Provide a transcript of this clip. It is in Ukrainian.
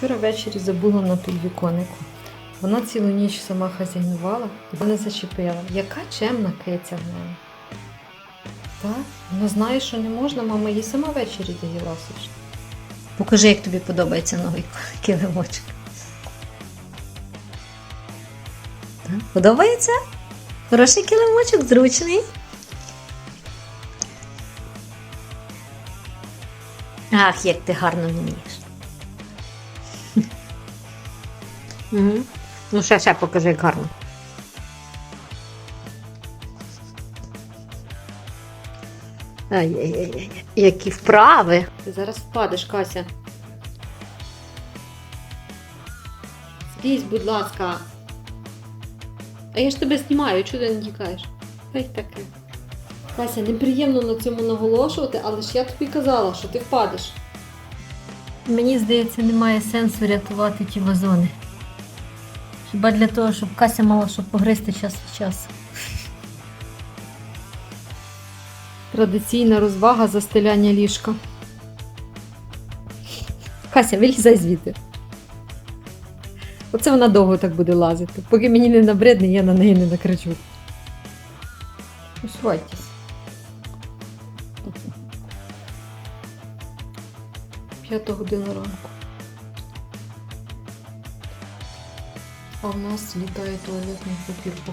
Вчора ввечері забула на підвіконнику. Вона цілу ніч сама хазяйнувала і мене зачепила. Яка чемна киця в неї. Так? Вона знає, що не можна, мама їй сама ввечері дає ласощі. Покажи, як тобі подобається новий килимочок. Так, Подобається? Хороший килимочок, зручний. Ах, як ти гарно вмієш. Угу. Ну, ще, ще покажи, як гарно. Ай-яй-яй, які вправи. Ти зараз впадеш, Кася. Злізь, будь ласка. А я ж тебе знімаю, чого ти не тікаєш? Хай таке. Кася, неприємно на цьому наголошувати, але ж я тобі казала, що ти впадеш. Мені здається, немає сенсу рятувати ті вазони. Хіба для того, щоб Кася мала щоб погризти час від часу. Традиційна розвага застеляння ліжка. Кася, вилізай звідти. Оце вона довго так буде лазити. Поки мені не набридне, я на неї не накричу. Усвайтесь. П'ята година ранку. А в нас літає туалетний папір по.